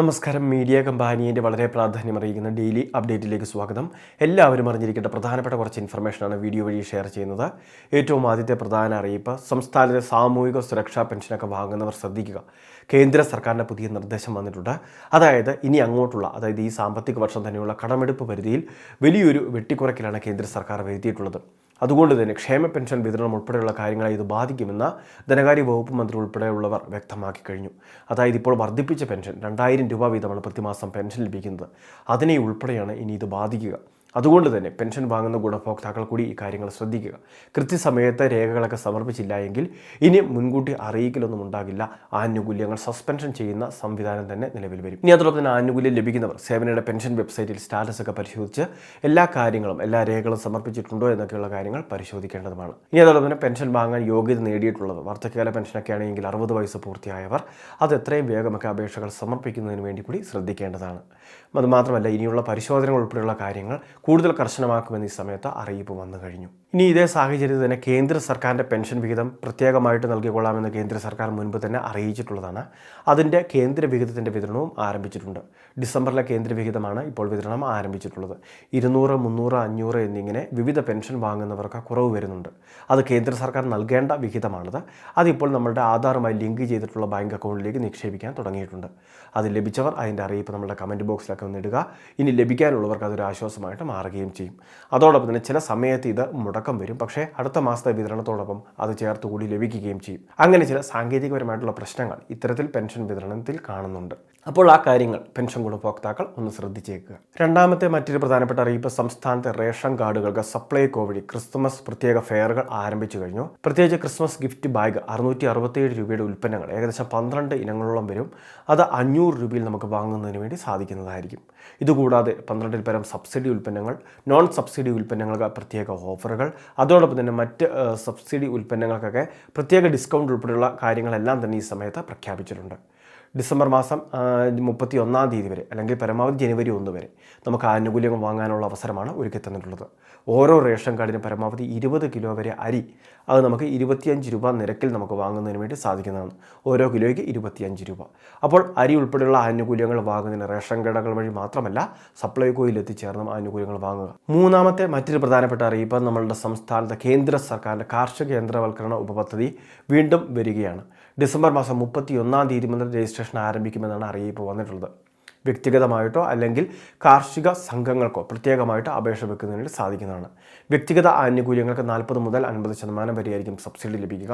നമസ്കാരം. മീഡിയ കമ്പാനിയുടെ വളരെ പ്രാധാന്യം അറിയിക്കുന്ന ഡെയിലി അപ്ഡേറ്റിലേക്ക് സ്വാഗതം. എല്ലാവരും അറിഞ്ഞിരിക്കേണ്ട പ്രധാനപ്പെട്ട കുറച്ച് ഇൻഫർമേഷനാണ് വീഡിയോ വഴി ഷെയർ ചെയ്യുന്നത്. ഏറ്റവും ആദ്യത്തെ പ്രധാന അറിയിപ്പ് സംസ്ഥാനത്തെ സാമൂഹിക സുരക്ഷാ പെൻഷനൊക്കെ വാങ്ങുന്നവർ ശ്രദ്ധിക്കുക. കേന്ദ്ര സർക്കാരിന്റെ പുതിയ നിർദ്ദേശം വന്നിട്ടുണ്ട്. അതായത് ഇനി അങ്ങോട്ടുള്ള അതായത് ഈ സാമ്പത്തിക വർഷം തന്നെയുള്ള കടമെടുപ്പ് പരിധിയിൽ വലിയൊരു വെട്ടിക്കുറയ്ക്കലാണ് കേന്ദ്ര സർക്കാർ വരുത്തിയിട്ടുള്ളത്. അതുകൊണ്ട് തന്നെ ക്ഷേമ പെൻഷൻ വിതരണം ഉൾപ്പെടെയുള്ള കാര്യങ്ങളെ ഇത് ബാധിക്കുമെന്ന് ധനകാര്യ വകുപ്പ് മന്ത്രി ഉൾപ്പെടെയുള്ളവർ വ്യക്തമാക്കി കഴിഞ്ഞു. അതായത് ഇപ്പോൾ വർദ്ധിപ്പിച്ച പെൻഷൻ രണ്ടായിരം രൂപ വീതമാണ് പ്രതിമാസം പെൻഷൻ ലഭിക്കുന്നത്. അതിനെ ഉൾപ്പെടെയാണ് ഇനി ഇത് ബാധിക്കുക. അതുകൊണ്ട് തന്നെ പെൻഷൻ വാങ്ങുന്ന ഗുണഭോക്താക്കൾ കൂടി ഈ കാര്യങ്ങൾ ശ്രദ്ധിക്കുക. കൃത്യസമയത്ത് രേഖകളൊക്കെ സമർപ്പിച്ചില്ല എങ്കിൽ ഇനി മുൻകൂട്ടി അറിയിക്കലൊന്നും ഉണ്ടാകില്ല. ആനുകൂല്യങ്ങൾ സസ്പെൻഷൻ ചെയ്യുന്ന സംവിധാനം തന്നെ നിലവിൽ വരും. ഇനി അതോടൊപ്പം തന്നെ ആനുകൂല്യം ലഭിക്കുന്നവർ സേവനയുടെ പെൻഷൻ വെബ്സൈറ്റിൽ സ്റ്റാറ്റസ് ഒക്കെ പരിശോധിച്ച് എല്ലാ കാര്യങ്ങളും എല്ലാ രേഖകളും സമർപ്പിച്ചിട്ടുണ്ടോ എന്നൊക്കെയുള്ള കാര്യങ്ങൾ പരിശോധിക്കേണ്ടതുമാണ്. ഇനി അതോടൊപ്പം തന്നെ പെൻഷൻ വാങ്ങാൻ യോഗ്യത നേടിയിട്ടുള്ളത് വാർദ്ധക്യകാല പെൻഷനൊക്കെ ആണെങ്കിൽ അറുപത് വയസ്സ് പൂർത്തിയായവർ അത് എത്രയും വേഗമൊക്കെ അപേക്ഷകൾ സമർപ്പിക്കുന്നതിന് വേണ്ടി കൂടി ശ്രദ്ധിക്കേണ്ടതാണ്. അതുമാത്രമല്ല ഇനിയുള്ള പരിശോധനകൾ ഉൾപ്പെടെയുള്ള കാര്യങ്ങൾ കൂടുതൽ കർശനമാക്കുമെന്ന് ഈ സമയത്ത് അറിയിപ്പ് വന്നു കഴിഞ്ഞു. ഇനി ഇതേ സാഹചര്യത്തിൽ തന്നെ കേന്ദ്ര സർക്കാരിന്റെ പെൻഷൻ വിഹിതം പ്രത്യേകമായിട്ട് നൽകിക്കൊള്ളാമെന്ന് കേന്ദ്ര സർക്കാർ മുൻപ് തന്നെ അറിയിച്ചിട്ടുള്ളതാണ്. അതിന്റെ കേന്ദ്ര വിഹിതത്തിന്റെ വിതരണവും ആരംഭിച്ചിട്ടുണ്ട്. ഡിസംബറിലെ കേന്ദ്ര വിഹിതമാണ് ഇപ്പോൾ വിതരണം ആരംഭിച്ചിട്ടുള്ളത്. ഇരുന്നൂറ് മുന്നൂറ് അഞ്ഞൂറ് എന്നിങ്ങനെ വിവിധ പെൻഷൻ വാങ്ങുന്നവർക്ക് കുറവ് വരുന്നുണ്ട്. അത് കേന്ദ്ര സർക്കാർ നൽകേണ്ട വിഹിതമാണത്. അതിപ്പോൾ നമ്മളുടെ ആധാറുമായി ലിങ്ക് ചെയ്തിട്ടുള്ള ബാങ്ക് അക്കൗണ്ടിലേക്ക് നിക്ഷേപിക്കാൻ തുടങ്ങിയിട്ടുണ്ട്. അത് ലഭിച്ചവർ അതിന്റെ അറിയിപ്പ് നമ്മുടെ കമന്റ് ബോക്സിലൊക്കെ ഒന്നിടുക ഇനി ലഭിക്കാനുള്ളവർക്ക് അതൊരു ആശ്വാസമായിട്ട് മാറുകയും ചെയ്യും. അതോടൊപ്പം തന്നെ ചില സമയത്ത് ഇത് മുടക്കം വരും. പക്ഷേ അടുത്ത മാസത്തെ വിതരണത്തോടൊപ്പം അത് ചേർത്ത് കൂടി ലഭിക്കുകയും ചെയ്യും. അങ്ങനെ ചില സാങ്കേതികപരമായിട്ടുള്ള പ്രശ്നങ്ങൾ ഇത്തരത്തിൽ പെൻഷൻ വിതരണത്തിൽ കാണുന്നുണ്ട്. അപ്പോൾ ആ കാര്യങ്ങൾ പെൻഷൻ ഗുണഭോക്താക്കൾ ഒന്ന് ശ്രദ്ധിച്ചേക്കുക. രണ്ടാമത്തെ മറ്റൊരു പ്രധാനപ്പെട്ട അറിയിപ്പ് സംസ്ഥാനത്തെ റേഷൻ കാർഡുകൾക്ക് സപ്ലൈകോ വഴി ക്രിസ്മസ് പ്രത്യേക ഫെയറുകൾ ആരംഭിച്ചു കഴിഞ്ഞു. പ്രത്യേകിച്ച് ക്രിസ്മസ് ഗിഫ്റ്റ് ബാഗ് അറുന്നൂറ്റി അറുപത്തേഴ് രൂപയുടെ ഉൽപ്പന്നങ്ങൾ ഏകദേശം പന്ത്രണ്ട് ഇനങ്ങളോളം വരും. അത് അഞ്ഞൂറ് രൂപയിൽ നമുക്ക് വാങ്ങുന്നതിന് വേണ്ടി സാധിക്കുന്നതായിരിക്കും. ഇതുകൂടാതെ പന്ത്രണ്ടിൽ പരം സബ്സിഡി ഉൽപ്പന്നങ്ങൾ നോൺ സബ്സിഡി ഉൽപ്പന്നങ്ങൾക്ക് പ്രത്യേക ഓഫറുകൾ അതോടൊപ്പം തന്നെ മറ്റ് സബ്സിഡി ഉൽപ്പന്നങ്ങൾക്കൊക്കെ പ്രത്യേക ഡിസ്കൗണ്ട് ഉൾപ്പെടെയുള്ള കാര്യങ്ങളെല്ലാം തന്നെ ഈ സമയത്ത് പ്രഖ്യാപിച്ചിട്ടുണ്ട്. ഡിസംബർ മാസം മുപ്പത്തി ഒന്നാം തീയതി വരെ അല്ലെങ്കിൽ പരമാവധി ജനുവരി ഒന്ന് വരെ നമുക്ക് ആനുകൂല്യങ്ങൾ വാങ്ങാനുള്ള അവസരമാണ് ഒരുക്കി തന്നിട്ടുള്ളത്. ഓരോ റേഷൻ കാർഡിനും പരമാവധി ഇരുപത് കിലോ വരെ അരി അത് നമുക്ക് ഇരുപത്തിയഞ്ച് രൂപ നിരക്കിൽ നമുക്ക് വാങ്ങുന്നതിന് വേണ്ടി സാധിക്കുന്നതാണ്. ഓരോ കിലോയ്ക്ക് ഇരുപത്തിയഞ്ച് രൂപ. അപ്പോൾ അരി ഉൾപ്പെടെയുള്ള ആനുകൂല്യങ്ങൾ വാങ്ങുന്നതിന് റേഷൻ കടകൾ വഴി മാത്രമല്ല സപ്ലൈകോയിൽ എത്തിച്ചേർന്നും ആനുകൂല്യങ്ങൾ വാങ്ങുക. മൂന്നാമത്തെ മറ്റൊരു പ്രധാനപ്പെട്ട അറിയിപ്പ് നമ്മളുടെ സംസ്ഥാനത്തെ കേന്ദ്ര സർക്കാരിന്റെ കാർഷിക യന്ത്രവൽക്കരണ ഉപപദ്ധതി വീണ്ടും വരികയാണ്. ഡിസംബർ മാസം മുപ്പത്തി ഒന്നാം തീയതി മുതൽ രജിസ്ട്രേഷൻ ആരംഭിക്കുമെന്നാണ് അറിയിപ്പ് വന്നിട്ടുള്ളത്. വ്യക്തിഗതമായിട്ടോ അല്ലെങ്കിൽ കാർഷിക സംഘങ്ങൾക്കോ പ്രത്യേകമായിട്ട് അപേക്ഷ വെക്കുന്നതിന് സാധിക്കുന്നതാണ്. വ്യക്തിഗത ആനുകൂല്യങ്ങൾക്ക് നാൽപ്പത് മുതൽ അൻപത് ശതമാനം വരെയായിരിക്കും സബ്സിഡി ലഭിക്കുക.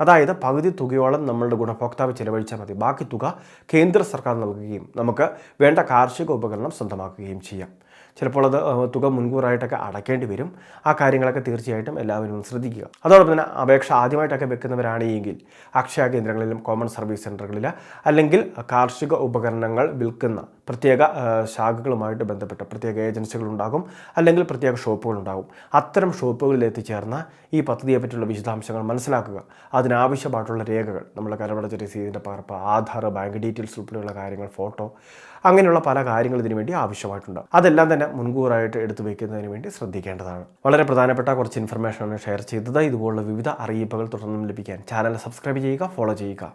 അതായത് പകുതി തുകയോളം നമ്മളുടെ ഗുണഭോക്താവ് ചെലവഴിച്ചാൽ മതി. ബാക്കി തുക കേന്ദ്ര സർക്കാർ നൽകുകയും നമുക്ക് വേണ്ട കാർഷിക ഉപകരണം സ്വന്തമാക്കുകയും ചെയ്യാം. ചിലപ്പോൾ അത് തുക മുൻകൂറായിട്ടൊക്കെ അടയ്ക്കേണ്ടി വരും. ആ കാര്യങ്ങളൊക്കെ തീർച്ചയായിട്ടും എല്ലാവരും ശ്രദ്ധിക്കുക. അതോടൊപ്പം തന്നെ അപേക്ഷ ആദ്യമായിട്ടൊക്കെ വെക്കുന്നവരാണെങ്കിൽ അക്ഷയ കേന്ദ്രങ്ങളിലും കോമൺ സർവീസ് സെന്ററുകളിൽ അല്ലെങ്കിൽ കാർഷിക ഉപകരണങ്ങൾ വിൽക്കുന്ന പ്രത്യേക ശാഖകളുമായിട്ട് ബന്ധപ്പെട്ട പ്രത്യേക ഏജൻസികളുണ്ടാകും അല്ലെങ്കിൽ പ്രത്യേക ഷോപ്പുകളുണ്ടാകും. അത്തരം ഷോപ്പുകളിൽ എത്തിച്ചേർന്ന ഈ പദ്ധതിയെ പറ്റിയുള്ള വിശദാംശങ്ങൾ മനസ്സിലാക്കുക. അതിനാവശ്യമായിട്ടുള്ള രേഖകൾ നമ്മുടെ കരമടച്ച രസീതിന്റെ പകർപ്പ് ആധാർ ബാങ്ക് ഡീറ്റെയിൽസ് ഉൾപ്പെടെയുള്ള കാര്യങ്ങൾ ഫോട്ടോ അങ്ങനെയുള്ള പല കാര്യങ്ങൾ ഇതിനു വേണ്ടി ആവശ്യമായിട്ടുണ്ട്. അതെല്ലാം തന്നെ മുൻകൂറായിട്ട് എടുത്തു വയ്ക്കുന്നതിന് വേണ്ടി ശ്രദ്ധിക്കേണ്ടതാണ്. വളരെ പ്രധാനപ്പെട്ട കുറച്ച് ഇൻഫർമേഷനാണ് ഷെയർ ചെയ്തത്. ഇതുപോലുള്ള വിവിധ അറിയിപ്പുകൾ തുടർന്നും ലഭിക്കാൻ ചാനൽ സബ്സ്ക്രൈബ് ചെയ്യുക ഫോളോ ചെയ്യുക.